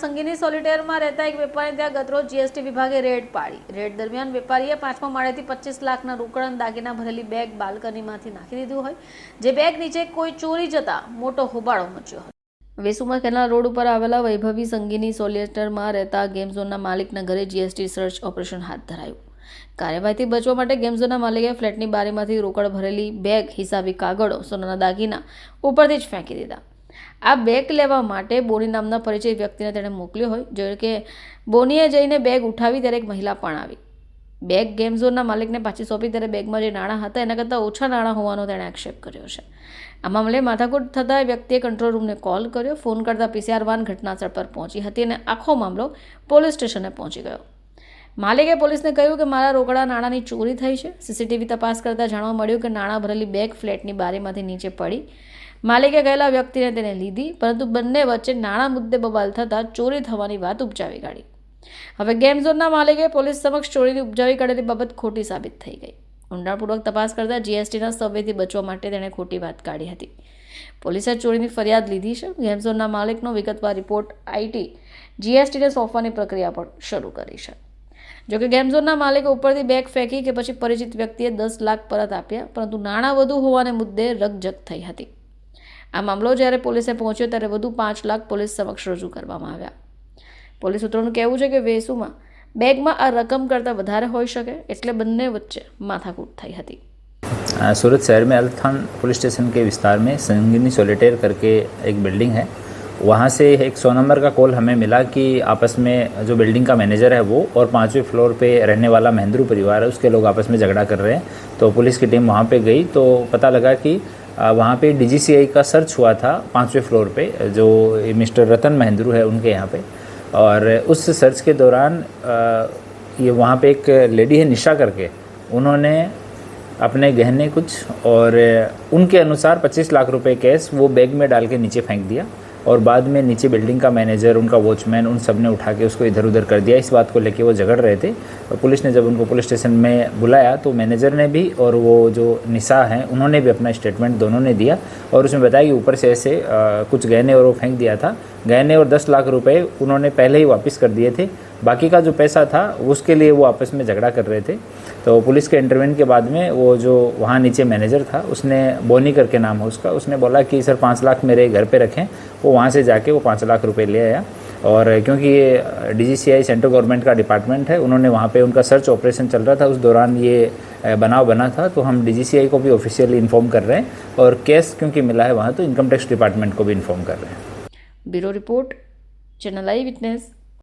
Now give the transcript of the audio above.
સંગીની સોલિટેરમાં રહેતા એક વેપારી ત્યાં ગતરોજ જીએસટી વિભાગે રેડ પાડી રેડ દરમિયાન વેપારીએ પાંચમા માળેથી પચીસ લાખના રોકડન દાગીના ભરેલી બેગ બાલ્કનીમાંથી નાખી દીધું હોય જે બેગ નીચે કોઈ ચોરી જતા મોટો હોબાળો મચ્યો હતો વેસુમા કેનાલ રોડ ઉપર આવેલા વૈભવી સંગીની સોલિટેરમાં રહેતા ગેમ માલિકના ઘરે જીએસટી સર્ચ ઓપરેશન હાથ ધરાયું કાર્યવાહીથી બચવા માટે ગેમઝોનના માલિકે ફ્લેટની બારીમાંથી રોકડ ભરેલી બેગ હિસાબી કાગળો સોનાના દાગીના ઉપરથી જ ફેંકી દીધા આ બેગ લેવા માટે બોની નામના પરિચય વ્યક્તિને તેણે મોકલ્યો હોય જોયું કે બોનીએ જઈને બેગ ઉઠાવી ત્યારે એક મહિલા પણ આવી બેગ ગેમ માલિકને પાછી સોંપી ત્યારે બેગમાં જે નાણાં હતા એના કરતાં ઓછા નાણાં હોવાનો તેણે આક્ષેપ કર્યો છે આ મામલે માથાકૂટ થતાં વ્યક્તિએ કંટ્રોલ રૂમને કોલ કર્યો ફોન કરતાં પીસીઆર વાન ઘટનાસ્થળ પર પહોંચી હતી અને આખો મામલો પોલીસ સ્ટેશને પહોંચી ગયો માલિકે પોલીસને કહ્યું કે મારા રોકડા નાણાંની ચોરી થઈ છે સીસીટીવી તપાસ કરતાં જાણવા મળ્યું કે નાણાં ભરેલી બેગ ફ્લેટની બારીમાંથી નીચે પડી માલિકે ગયેલા વ્યક્તિને તેને લીધી પરંતુ બંને વચ્ચે નાણાં મુદ્દે બબાલ થતાં ચોરી થવાની વાત ઉપજાવી કાઢી હવે ગેમ ઝોનના માલિકે પોલીસ સમક્ષ ચોરીની ઉપજાવી કાઢેલી બાબત ખોટી સાબિત થઈ ગઈ ઊંડાણપૂર્વક તપાસ કરતાં જીએસટીના સભ્યથી બચવા માટે તેણે ખોટી વાત કાઢી હતી પોલીસે ચોરીની ફરિયાદ લીધી છે ગેમઝોનના માલિકનો વિગતવાર રિપોર્ટ આઈટી જીએસટીને સોંપવાની પ્રક્રિયા પણ શરૂ કરી છે જો કે ગેમઝોનના માલિકે ઉપરથી બેગ ફેંકી કે પછી પરિચિત વ્યક્તિએ દસ લાખ પરત આપ્યા પરંતુ નાણાં વધુ હોવાને મુદ્દે રકજક થઈ હતી આ મામલો જ્યારે પોલીસે પહોંચ્યો ત્યારે વધુ 5 લાખ પોલીસ સમક્ષ રજુ કરવામાં આવ્યા પોલીસ સૂત્રોનું કહેવું છે કે બેગમાં આ રકમ કરતાં વધારે હોઈ શકે એટલે બંને વચ્ચે માથાકૂટ થઈ હતી આ સુરત શહેર મેલ થાન પોલીસ સ્ટેશન કે વિસ્તાર મે સંગિની સોલેટેર કરકે એક બિલ્ડિંગ હે वहां से एक 100 नंबर का कॉल हमें मिला कि आपस में जो बिल्डिंग का मैनेजर है वो और पांचवे फ्लोर पे रहने वाला महेंद्रू परिवार है उसके लोग आपस में झगड़ा कर रहे हैं तो पुलिस की टीम वहां पे गई तो पता लगा कि वहाँ पे डी का सर्च हुआ था पाँचवें फ्लोर पे जो मिस्टर रतन महेंद्रू है उनके यहाँ पे और उस सर्च के दौरान ये वहाँ पे एक लेडी है निशा करके उन्होंने अपने गहने कुछ और उनके अनुसार 25 लाख रुपए कैश वो बैग में डाल के नीचे फेंक दिया और बाद में नीचे बिल्डिंग का मैनेजर उनका वॉचमैन उन सब ने उठा के उसको इधर उधर कर दिया इस बात को लेके वो झगड़ रहे थे और पुलिस ने जब उनको पुलिस स्टेशन में बुलाया तो मैनेजर ने भी और वो जो निशा हैं उन्होंने भी अपना स्टेटमेंट दोनों ने दिया और उसमें बताया कि ऊपर से ऐसे कुछ गहने और वो फेंक दिया था गहने और दस लाख रुपये उन्होंने पहले ही वापस कर दिए थे बाकी का जो पैसा था उसके लिए वो आपस में झगड़ा कर रहे थे तो पुलिस के इंटरवेंट के बाद में वो जो वहाँ नीचे मैनेजर था उसने बोनी करके नाम है उसका उसने बोला कि सर पाँच लाख मेरे घर पे रखें वो वहाँ से जाके वो पाँच लाख रुपए ले आया और क्योंकि ये डी सेंट्रल गवर्नमेंट का डिपार्टमेंट है उन्होंने वहाँ पे उनका सर्च ऑपरेशन चल रहा था उस दौरान ये बनाव बना था तो हम डी को भी ऑफिशियली इन्फॉर्म कर रहे हैं और केस क्योंकि मिला है वहाँ तो इनकम टैक्स डिपार्टमेंट को भी इन्फॉर्म कर रहे हैं bureau report channel eye witness